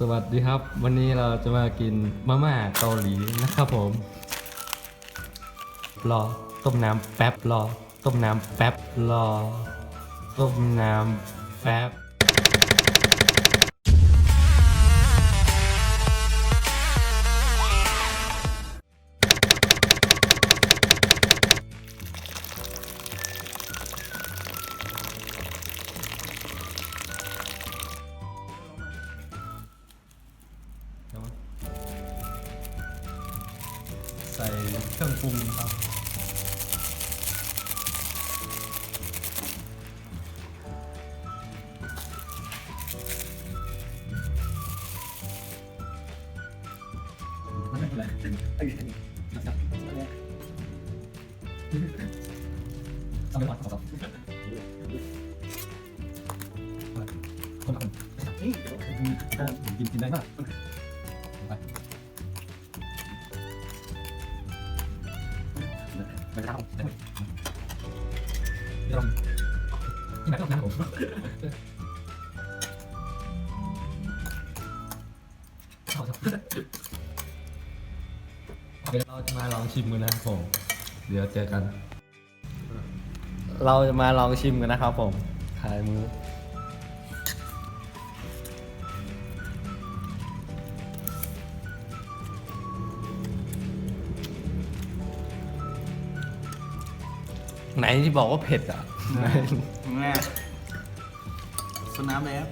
สวัสดีครับ วันนี้เราจะมากินมาม่าเกาหลีนะครับผม รอต้มน้ำแป๊บรอต้มน้ำแป๊บรอต้มน้ำแป๊บ ใส่เครื่องปรุงครับ ไม่เป็นไรทำไปก่อนสองคนละคนนี่ผมกินกินได้มาก ไปทำได้เดี๋ยวลองนี่หมายถึงน้ำผมเอาเถอะเดี๋ยวเราจะมาลองชิมกันนะครับผม เดี๋ยวเจอกัน เราจะมาลองชิมกันนะครับผมขายมือ ไหนที่บอกว่าเผ็ดอะ แม่สนน้ำแล้ว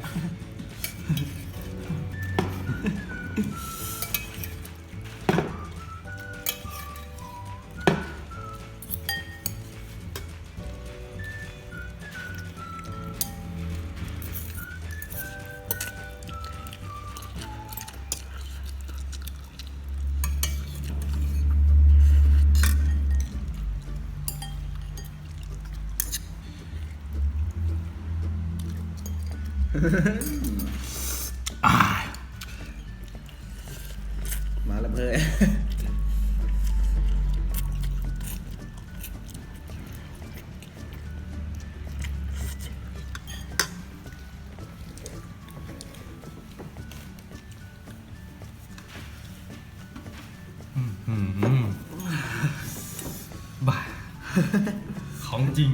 มาแล้วเพื่อนอืมบ้าของจริง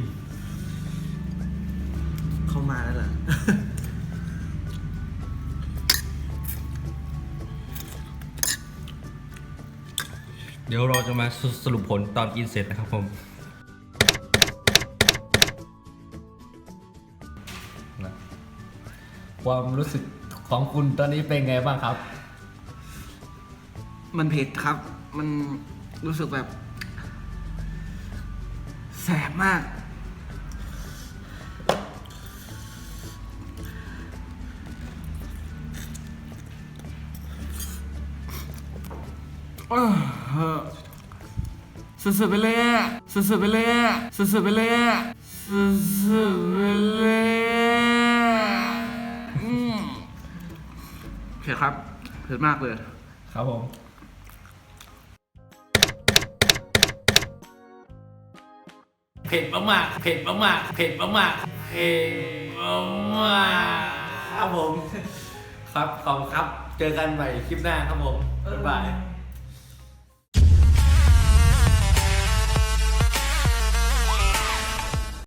เข้ามาแล้วเห เดี๋ยวเราจะมาสสรุปผลตอนกินเสร็จนะครับผมความรู้สึกของคุณตอนนี้เป็นไงบ้างครับ มันเผ็ดครับ มันรู้สึกแบบ แสบมาก สุดๆไปเลยสุดๆไปเลยสุดๆไปเลยสุดๆไปเลยอะอืมเผ็ดครับเผ็ดมากเลย ครับผมเผ็ดมากๆเผ็ดมากๆเผ็ดมากๆเผ็ดมากๆครับผม ครับขอบครับ เจอกันใหม่คลิปหน้าครับผมบ๊ายบาย